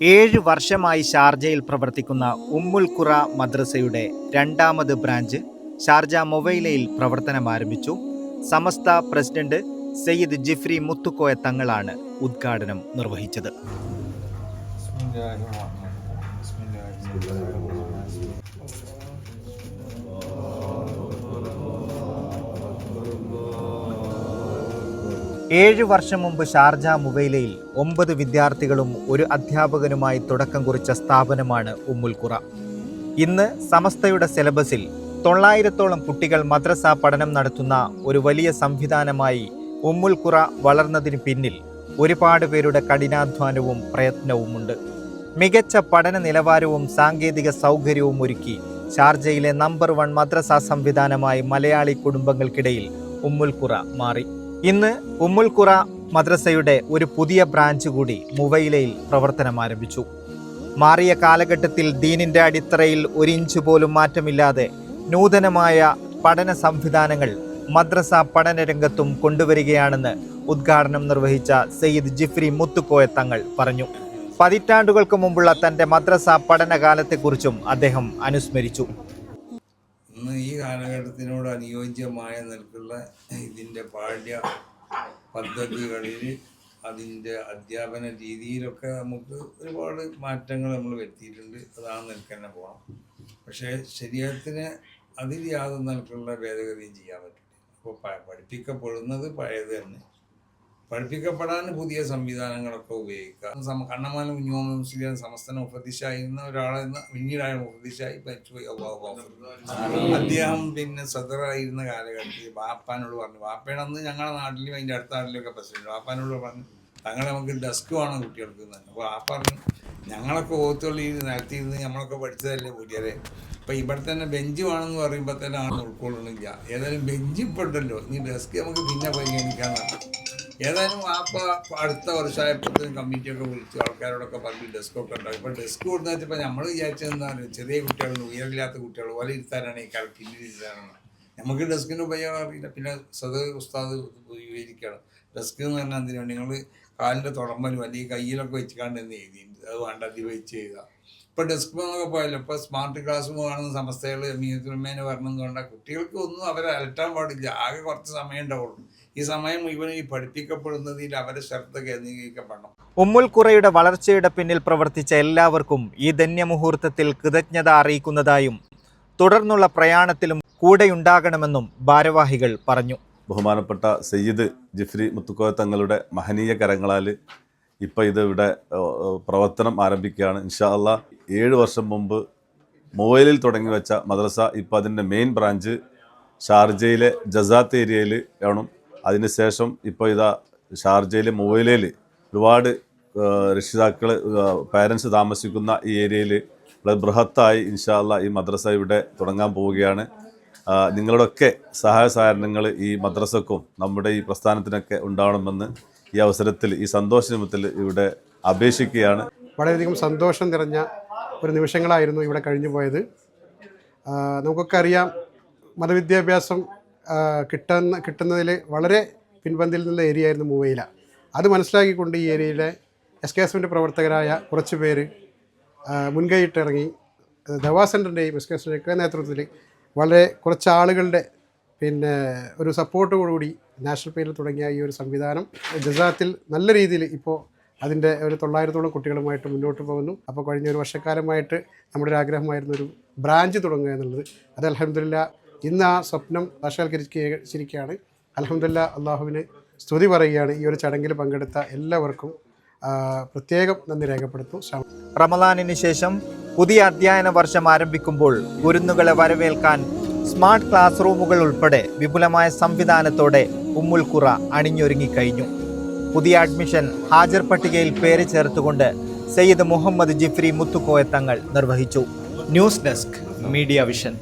ഏഴ് വർഷമായി ഷാർജയിൽ പ്രവർത്തിക്കുന്ന ഉമ്മുൽ ഖുറ മദ്രസയുടെ രണ്ടാമത് ബ്രാഞ്ച് ഷാർജ മൊബൈലയിൽ പ്രവർത്തനം ആരംഭിച്ചു. സമസ്ത പ്രസിഡന്റ് സയ്യിദ് ജിഫ്രി മുത്തുക്കോയ തങ്ങളാണ് ഉദ്ഘാടനം നിർവഹിച്ചത്. ഏഴ് വർഷം മുമ്പ് ഷാർജ മുബൈലയിൽ ഒമ്പത് വിദ്യാർത്ഥികളും ഒരു അധ്യാപകനുമായി തുടക്കം കുറിച്ച സ്ഥാപനമാണ് ഉമ്മുൽ ഖുറ ഇന്ന് സമസ്തയുടെ സിലബസിൽ തൊള്ളായിരത്തോളം കുട്ടികൾ മദ്രസ പഠനം നടത്തുന്ന ഒരു വലിയ സംവിധാനമായി ഉമ്മുൽ ഖുറ വളർന്നതിന് പിന്നിൽ ഒരുപാട് പേരുടെ കഠിനാധ്വാനവും പ്രയത്നവുമുണ്ട്. മികച്ച പഠന നിലവാരവും സാങ്കേതിക സൗകര്യവും ഒരുക്കി ഷാർജയിലെ നമ്പർ വൺ മദ്രസ സംവിധാനമായി മലയാളി കുടുംബങ്ങൾക്കിടയിൽ ഉമ്മുൽ ഖുറ മാറി. ഇന്ന് ഉമ്മുൽ ഖുറ മദ്രസയുടെ ഒരു പുതിയ ബ്രാഞ്ച് കൂടി മുവൈലയിൽ പ്രവർത്തനം ആരംഭിച്ചു. മാറിയ കാലഘട്ടത്തിൽ ദീനിന്റെ അടിത്തറയിൽ ഒരു ഇഞ്ച് പോലും മാറ്റമില്ലാതെ നൂതനമായ പഠന സംവിധാനങ്ങൾ മദ്രസ പഠന രംഗത്തും കൊണ്ടുവരികയാണെന്ന് ഉദ്ഘാടനം നിർവഹിച്ച സയ്യിദ് ജിഫ്രി മുത്തുക്കോയ തങ്ങൾ പറഞ്ഞു. പതിറ്റാണ്ടുകൾക്ക് മുമ്പുള്ള തന്റെ മദ്രസ പഠനകാലത്തെക്കുറിച്ചും അദ്ദേഹം അനുസ്മരിച്ചു. ഇന്ന് ഈ കാലഘട്ടത്തിനോട് അനുയോജ്യമായ നിൽക്കുള്ള ഇതിന്റെ പാഠ്യ പദ്ധതികളിൽ അതിന്റെ അധ്യാപന രീതിയിലൊക്കെ നമുക്ക് ഒരുപാട് മാറ്റങ്ങൾ നമ്മൾ വരുത്തിയിട്ടുണ്ട്. അതാണ് നിൽക്കന്നെ പോകണം പക്ഷേ ശരീരത്തിന് അതിൽ യാതൊരു നിലക്കുള്ള ഭേദഗതിയും ചെയ്യാൻ പറ്റില്ല. അപ്പോൾ പഠിപ്പിക്കപ്പെടുന്നത് പഴയത് തന്നെ പഠിപ്പിക്കപ്പെടാൻ പുതിയ സംവിധാനങ്ങളൊക്കെ ഉപയോഗിക്കുക. കണ്ണമാനം കണ്ണമാല കുഞ്ഞുമോഹൻ മുസ്ലിം സമസ്തന എന്ന ഒരാളെന്ന് പിന്നീടായ മുഫദ്ദിഷായി മരിച്ചുപോയി. അള്ളാഹു ഗഫൂർ. അദ്ദേഹം പിന്നെ സദറായിരുന്ന കാലഘട്ടത്തിൽ വാപ്പാനോട് പറഞ്ഞു വാപ്പയുടെ അന്ന് ഞങ്ങളുടെ നാട്ടിലും അതിന്റെ അടുത്ത നാട്ടിലൊക്കെ പ്രസിഡന്റ്. വാപ്പാനോട് പറഞ്ഞു തങ്ങളെ നമുക്ക് ഡെസ്ക് വേണം കുട്ടികൾക്ക് തന്നെ അപ്പോൾ ആ പറഞ്ഞു ഞങ്ങളൊക്കെ ഓത്തുള്ളി നടത്തിയിരുന്ന് നമ്മളൊക്കെ പഠിച്ചതല്ലേ കൂടിയാലേ ഇപ്പം ഇവിടെ തന്നെ ബെഞ്ച് വേണമെന്ന് പറയുമ്പോൾ തന്നെ ആണ് ഉൾക്കൊള്ളണില്ല ഏതായാലും ബെഞ്ച് ഇപ്പോൾ ഉണ്ടല്ലോ. ഇനി ഡെസ്ക് നമുക്ക് പിന്നെ പരിഗണിക്കാന്നാണ് ഏതായാലും ആപ്പ് അടുത്ത വർഷമായപ്പോഴത്തേക്കും കമ്മിറ്റിയൊക്കെ വിളിച്ച് ആൾക്കാരോടൊക്കെ പറഞ്ഞു ഡെസ്കൊക്കെ ഉണ്ടാവും. ഇപ്പം ഡെസ്ക് കൊടുത്തു വെച്ചപ്പോൾ നമ്മൾ വിചാരിച്ചതെന്താണ് ചെറിയ കുട്ടികൾ ഉയരില്ലാത്ത കുട്ടികൾ ഓല ഇരുത്താനാണ് ഈ കാലം ഇരുത്താനാണ്. നമുക്ക് ഡെസ്കിന്റെ ഉപയോഗം അറിയില്ല. പിന്നെ സദ് ഉസ്താദ് ഉപയോഗിക്കണം ഡെസ്ക് എന്ന് പറഞ്ഞാൽ എന്തിനാണ് നിങ്ങൾ കാലിന്റെ തുടമ്പലും അല്ലെങ്കിൽ കയ്യിലൊക്കെ വെച്ചിക്കാണ്ട് എന്ന് എഴുതിയിട്ടുണ്ട് അത് വേണ്ട അതി വെച്ച് ചെയ്താൽ ഇപ്പോൾ ഡെസ്ക് എന്നൊക്കെ പോയല്ലോ ഇപ്പോൾ സ്മാർട്ട് ക്ലാസ് കാണുന്ന സംസ്ഥകൾ മീനത്തിനുമേനെ വരണമെന്ന് പറഞ്ഞാൽ കുട്ടികൾക്ക് ഒന്നും അവരെ അലട്ടാൻ പാടില്ല. ആകെ കുറച്ച് സമയം ഉണ്ടാവുള്ളൂ. ഈ സമയം മുഴുവൻ ഈ പഠിപ്പിക്കപ്പെടുന്നതിൽ അവരെ ശ്രദ്ധ കേന്ദ്രീകരിക്കപ്പെടണം ഉമ്മുൽ ഖുറയുടെ വളർച്ചയുടെ പിന്നിൽ പ്രവർത്തിച്ച എല്ലാവർക്കും ഈ ധന്യമുഹൂർത്തത്തിൽ കൃതജ്ഞത അറിയിക്കുന്നതായും തുടർന്നുള്ള പ്രയാണത്തിലും കൂടെയുണ്ടാകണമെന്നും ഭാരവാഹികൾ പറഞ്ഞു. ബഹുമാനപ്പെട്ട സയ്യിദ് ജിഫ്രി മുത്തുക്കോയ തങ്ങളുടെ മഹനീയ കരങ്ങളാൽ ഇപ്പോൾ ഇത് ഇവിടെ പ്രവർത്തനം ആരംഭിക്കുകയാണ്. ഇൻഷാല്ല അള്ളാ ഏഴ് വർഷം മുമ്പ് മൊബൈലിൽ തുടങ്ങി വെച്ച മദ്രസ ഇപ്പോൾ അതിന്റെ മെയിൻ ബ്രാഞ്ച് ഷാർജയിലെ ജസാത്ത് ഏരിയയിൽ ആണ് അതിനുശേഷം ഇപ്പോൾ ഇതാ ഷാർജയിൽ മൊബൈലയിൽ ഒരുപാട് രക്ഷിതാക്കൾ പാരൻസ് താമസിക്കുന്ന ഈ ഏരിയയിൽ വളരെ ബൃഹത്തായി ഇൻഷാല്ല ഈ മദ്രസ ഇവിടെ തുടങ്ങാൻ പോവുകയാണ്. നിങ്ങളുടെയൊക്കെ സഹായ സഹകരണങ്ങൾ ഈ മദ്രസക്കും നമ്മുടെ ഈ പ്രസ്ഥാനത്തിനൊക്കെ ഉണ്ടാവണമെന്ന് ഈ അവസരത്തിൽ ഈ സന്തോഷ നിമിത്തത്തിൽ ഇവിടെ അപേക്ഷിക്കുകയാണ്. വളരെയധികം സന്തോഷം നിറഞ്ഞ ഒരു നിമിഷങ്ങളായിരുന്നു ഇവിടെ കഴിഞ്ഞു പോയത് നമുക്കൊക്കെ അറിയാം മതവിദ്യാഭ്യാസം കിട്ടുന്ന കിട്ടുന്നതിൽ വളരെ പിൻപന്തിൽ നിന്ന ഏരിയ ആയിരുന്നു മൂവയില. അത് മനസ്സിലാക്കിക്കൊണ്ട് ഈ ഏരിയയിലെ എസ് കെ എസ് പ്രവർത്തകരായ കുറച്ച് പേര് മുൻകൈയിട്ടിറങ്ങി. ദവാ സെന്ററിന്റെയും എസ് കെ എസിന്റെയൊക്കെ നേതൃത്വത്തിൽ വളരെ കുറച്ച് ആളുകളുടെ പിന്നെ ഒരു സപ്പോർട്ടോടുകൂടി നാഷണൽ പേരിൽ തുടങ്ങിയ ഈ ഒരു സംവിധാനം ജസാത്തിൽ നല്ല രീതിയിൽ ഇപ്പോൾ അതിന്റെ ഒരു തൊള്ളായിരത്തോളം കുട്ടികളുമായിട്ട് മുന്നോട്ട് പോകുന്നു. അപ്പോൾ കഴിഞ്ഞ ഒരു വർഷക്കാലമായിട്ട് നമ്മുടെ ഒരു ആഗ്രഹമായിരുന്നൊരു ബ്രാഞ്ച് തുടങ്ങുക എന്നുള്ളത്. അത് അലഹമില്ല ഇന്ന് ആ സ്വപ്നം സാക്ഷാത്കരിച്ചിരിക്കുകയാണ് അലഹമില്ല അള്ളാഹുവിന് സ്തുതി പറയുകയാണ്. ഈ ഒരു ചടങ്ങിൽ പങ്കെടുത്ത എല്ലാവർക്കും പ്രത്യേകം നന്ദി രേഖപ്പെടുത്തും റമദാനിന് ശേഷം പുതിയ അധ്യയന വർഷം ആരംഭിക്കുമ്പോൾ ഗുരുന്നുകളെ വരവേൽക്കാൻ സ്മാർട്ട് ക്ലാസ് റൂമുകൾ ഉൾപ്പെടെ വിപുലമായ സംവിധാനത്തോടെ ഉമ്മുൽ ഖുറ അണിഞ്ഞൊരുങ്ങിക്കഴിഞ്ഞു. പുതിയ അഡ്മിഷൻ ഹാജർ പട്ടികയിൽ പേര് ചേർത്തുകൊണ്ട് സയ്യിദ് മുഹമ്മദ് ജിഫ്രി മുത്തുക്കോയ തങ്ങൾ നിർവഹിച്ചു. News desk media vision.